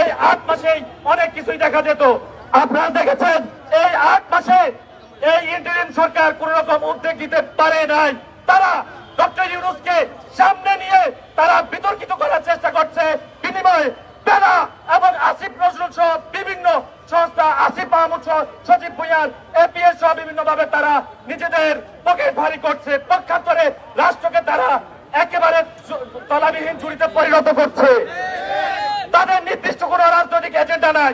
এই আট মাসেই অনেক কিছুই দেখা যেত। আপনারা দেখেছেন? এই আট মাসে এই ইন্টারিম সরকার কোন রকম উদ্যোগ নিতে পারে নাই। তারা ডক্টর ইউনুসকে সামনে নিয়ে তারা বিতর্কিত করার চেষ্টা করছে। বিনিময়ে তারা এবং আসিফ নজরুল সহ বিভিন্ন সংস্থা, আসিফ মাহমুদ সহ সচিব ভুইয়ার, এপিএস সহ বিভিন্ন ভাবে তারা নিজেদের পকেট ভারী করছে। রাষ্ট্রকে তারা একেবারে তলাবিহীন ঝুড়িতে পরিণত করছে। তাদের নির্দিষ্ট কোনো রাজনৈতিক এজেন্ডা নাই।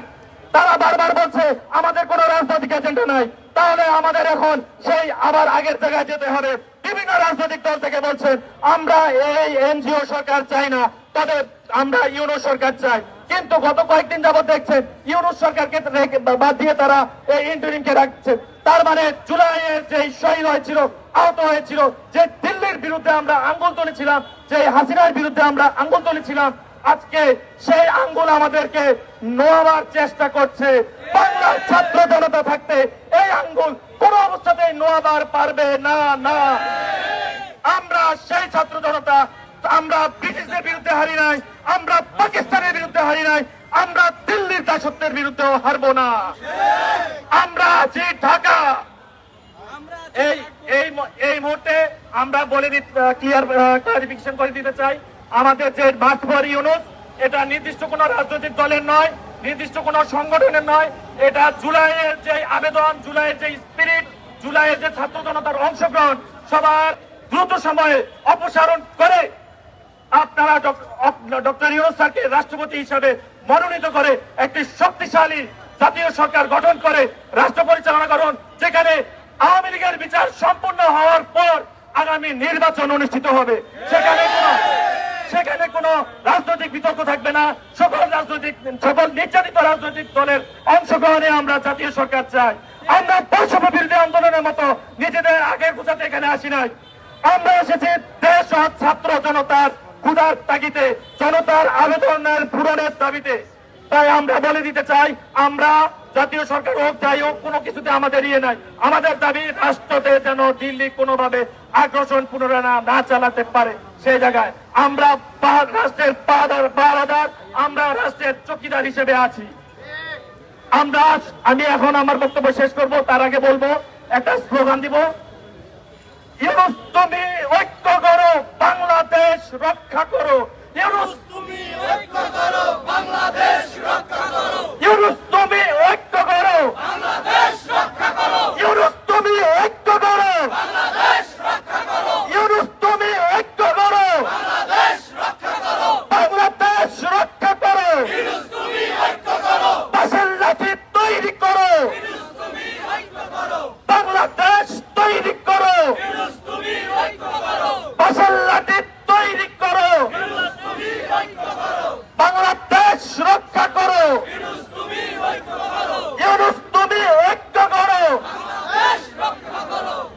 তারা বারবার বলছে, আমাদের কোনো রাজনৈতিক এজেন্ডা নাই। তাহলে আমাদের এখন সেই আবার আগের জায়গায় যেতে হবে। বিভিন্ন রাজনৈতিক দল থেকে বলছেন আমরা এই এনজিও সরকার চাই না তাদের আমরা ইউনো সরকার চাই। কিন্তু গত কয়েকদিন যাবত দেখছেন, ইউনুস সরকারকে বাদ দিয়ে তারা এই ইন্টারিমকে রাখছে। তার মানে জুলাইয়ের যে শহীদ হয়েছিল, আহত হয়েছিল, যে দিল্লির বিরুদ্ধে আমরা আঙ্গুল তুলেছিলাম যে হাসিনার বিরুদ্ধে আমরা আঙ্গুল তুলেছিলাম আজকে সেই আঙ্গুল আমাদেরকে নোয়াবার চেষ্টা করছে। বাংলার ছাত্র জনতা থাকতে এই আঙ্গুল কোন অবস্থাতেই নোয়াবার পারবে না না। আমরা সেই ছাত্র জনতা, আমরা ব্রিটিশদের বিরুদ্ধে হারি নাই, আমরা পাকিস্তানের বিরুদ্ধে হারি নাই, আমরা দিল্লির দাসত্বের বিরুদ্ধেও হারবো না। আমরা আছি ঢাকা। এই এই মুহূর্তে আমরা বলে দিতে ক্লিয়ার ক্লারিফিকেশন করে দিতে চাই। আমাদের যে মাঠ ফর ইউনুস, এটা নির্দিষ্ট কোন রাজনৈতিক দলের নয়, নির্দিষ্ট কোন সংগঠনের নয়। এটা জুলাইয়ের যে আবেদন, জুলাইয়ের যে স্পিরিট জুলাইয়ের যে ছাত্র জনতার অংশগ্রহণ, সবার দ্রুত সময়ে অপসারণ করে আপনারা ডক্টর ইউনুস স্যারকে রাষ্ট্রপতি হিসাবে মনোনীত করে একটি শক্তিশালী জাতীয় সরকার গঠন করে রাষ্ট্র পরিচালনা করুন, যেখানে আওয়ামী লীগের বিচার সম্পূর্ণ হওয়ার পর আগামী নির্বাচন অনুষ্ঠিত হবে। সেখানে সেখানে কোনো রাজনৈতিক বিতর্ক থাকবে না। সকল রাজনৈতিক, সকল নির্যাতিত রাজনৈতিক দলের অংশগ্রহণে আমরা জাতীয় সরকার চাই। আমরা বৈষম্য বিরোধী আন্দোলনের মতো নিজেদের আগের গুছাতে এখানে আসি নাই। আমরা এসেছি দেশ ছাত্র জনতার ক্ষুধার তাগিতে জনতার আবেদনের পূরণের দাবিতে। তাই আমরা বলে দিতে চাই, আমরা জাতীয় সরকার হোক, যাই হোক, কোনো কিছুতে আমাদের ইয়ে নাই। আমাদের দাবি রাষ্ট্রতে যেন দিল্লি কোনোভাবে আগ্রাসন পুনরায় না চালাতে পারে। সেই জায়গায় আমরা রাষ্ট্রের পাহারাদার আমরা রাষ্ট্রের চকিদার হিসেবে আছি। আমরা আমি এখন আমার বক্তব্য শেষ করব তার আগে বলব একটা স্লোগান দিব। তুমি ঐক্য করো বাংলাদেশ রক্ষা করো। ইউনুস তুমি ঐক্য করো বাংলাদেশ রক্ষা করো। ইউনুস তুমি ঐক্য করো। বাংলাদেশ রক্ষা করো ইউনুস তুমি ঐক্য করো বাংলাদেশ রক্ষা করো ইউনুস তুমি ঐক্য করো বাংলাদেশ রক্ষা করো বাংলাদেশ রক্ষা করো ইউনুস তুমি ঐক্য করো বাসের লাঠি তৈরি করো ইউনুস তুমি ঐক্য করো বাংলাদেশ তৈরি করো ইউনুস তুমি ঐক্য করো বাসের লাঠি তৈরি করো ইউনুস তুমি ঐক্য করো বাংলাদেশ রক্ষা করো ইউনুস তুমি ঐক্য করো। ইউনুস, তুমি ঐক্য করো।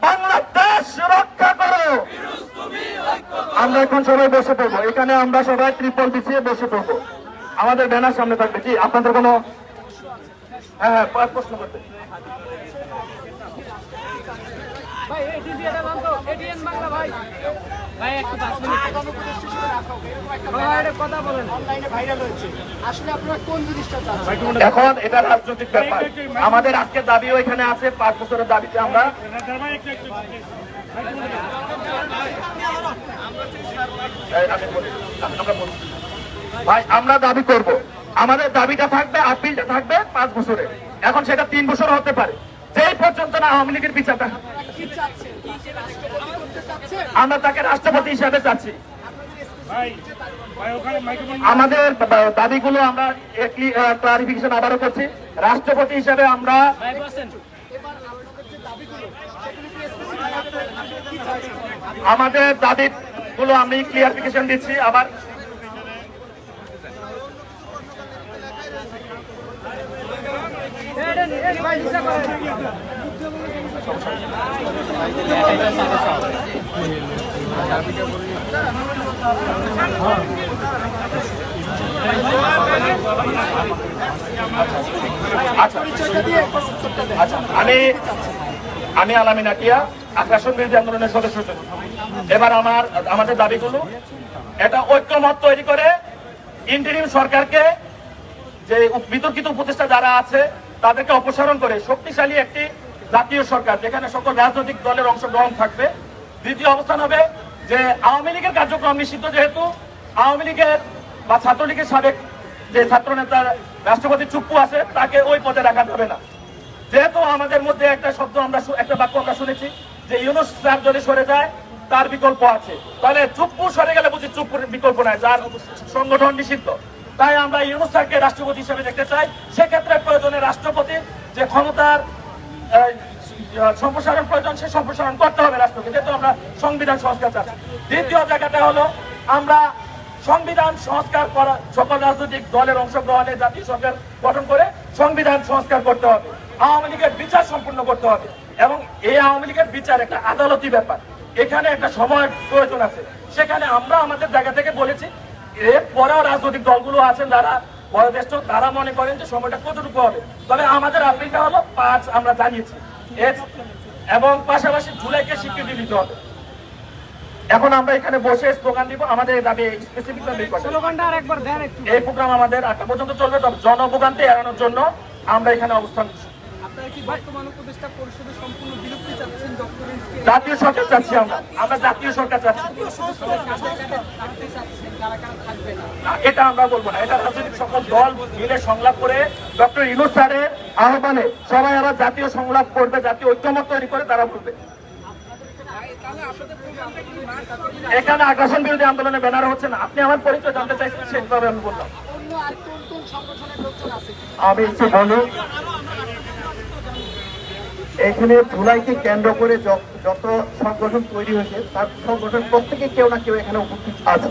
বাংলাদেশ রক্ষা করো। আমরা এখন সবাই বসে পড়ব। এখানে আমরা সবাই ত্রিপল বিছিয়ে বসে পড়ব। আমাদের ব্যানার সামনে থাকবে কি? আপনাদের কোনো হ্যাঁ হ্যাঁ প্রশ্ন করতে। ভাই এটিএন বাংলা ভাই। ভাই, একটু ভাই একটা কথা বলেন অনলাইনে ভাইরাল হয়েছে। আসলে আপনারা কোন জিনিসটা চাচ্ছেন? এখন এটা রাজনৈতিক ব্যাপার। আমাদের আজকে দাবিও এখানে আছে পাঁচ বছরের দাবিতে আমরা। ভাই আমরা দাবি করব। আমাদের দাবিটা থাকবে আপিলটা থাকবে পাঁচ বছরে। এখন সেটা তিন বছর হতে পারে। যেই পর্যন্ত না আওয়ামী লীগের বিচারটা আমরা তাকে রাষ্ট্রপতি হিসাবে চাচ্ছি। আমাদের দাবিগুলো আমরা ক্লারিফিকেশন আবারও করছি। রাষ্ট্রপতি হিসাবে আমরা আমাদের দাবিগুলো আমি ক্লিয়ারিফিকেশন দিচ্ছি আবার। এটা আচ্ছা আমি আমি আলামিন আটিয়া আগ্রাসন বিরোধী আন্দোলনের সদস্য এবার আমার, আমাদের দাবি দাবিগুলো, এটা ঐক্যমত তৈরি করে ইন্টারিম সরকারকে যে বিতর্কিত উপদেষ্টা যারা আছে, তাদেরকে অপসারণ করে শক্তিশালী একটি জাতীয় সরকার, যেখানে সকল রাজনৈতিক দলের অংশগ্রহণ থাকবে। দ্বিতীয় অবস্থান হবে যে আওয়ামী লীগের কার্যক্রম নিষিদ্ধ যেহেতু, আওয়ামী লীগের বা ছাত্রলীগের সাবেক যে ছাত্র নেতার রাষ্ট্রপতি চুপ্পু আছে, তাকে ওই পদে রাখা যাবে না। যেহেতু আমাদের মধ্যে একটা শব্দ আমরা একটা বাক্য আমরা শুনেছি যে ইউনুস স্যার যদি সরে যায়, তার বিকল্প আছে। তাহলে চুপ্পু সরে গেলে বুঝি চুপ্পুর বিকল্প নাই, যার সংগঠন নিষিদ্ধ। তাই আমরা ইউনুস স্যারকে রাষ্ট্রপতি হিসেবে দেখতে চাই। সেক্ষেত্রে প্রয়োজনে রাষ্ট্রপতি যে ক্ষমতার সম্প্রসারণ প্রয়োজন, সে সম্প্রসারণ করতে হবে রাষ্ট্রকে যেহেতু আমরা সংবিধান সংস্কার চাচ্ছি দ্বিতীয় জায়গাটা হলো, আমরা সংবিধান সংস্কার করা, সকল রাজনৈতিক দলের অংশগ্রহণে জাতীয় সরকার গঠন করে সংবিধান সংস্কার করতে হবে। আওয়ামী লীগের বিচার সম্পূর্ণ করতে হবে এবং এই আওয়ামী লীগের বিচার একটা আদালতি ব্যাপার। এখানে একটা সময় প্রয়োজন আছে। সেখানে আমরা আমাদের জায়গা থেকে বলেছি এর পরেও রাজনৈতিক দলগুলো আছেন যারা, বয়োজ্যেষ্ঠ, তারা মনে করেন যে সময়টা কতটুকু হবে। তবে আমাদের আপিলটা হলো পাঁচ, আমরা জানিয়েছি। এবং পাশাপাশি জুলাইকে স্বীকৃতি দিতে হবে। এখন আমরা এখানে বসে স্লোগান দিব আমাদের দাবি স্পেসিফিক দাবি স্লোগানটা আর দেন একটু। এই প্রোগ্রাম আমাদের আটটা পর্যন্ত চলবে তবে জনভোগান্তি এড়ানোর জন্য আমরা এখানে অবস্থান জাতীয় সরকার চাচ্ছি আমরা। আমরা জাতীয় সরকার চাচ্ছি। এটা আমরা বলব না। এটা রাজনৈতিক সকল দল মিলে সংলাপ করে ডক্টর ইনুস স্যারের আহ্বানে সবাই আবার জাতীয় সংলাপ করবে জাতীয় ঐক্যমত তৈরি করে তারা বলবে। এখানে আগ্রাসন বিরোধী আন্দোলনে ব্যানার হচ্ছে না। আপনি আমার পরিচয় জানতে চাইছেন, সেভাবে আমি বললাম। আমি বলি এখানে ধুলাইকে কেন্দ্র করে যত সংগঠন তৈরি হয়েছে, তার সংগঠন প্রত্যেকে কেউ না কেউ এখানে উপস্থিত আছে।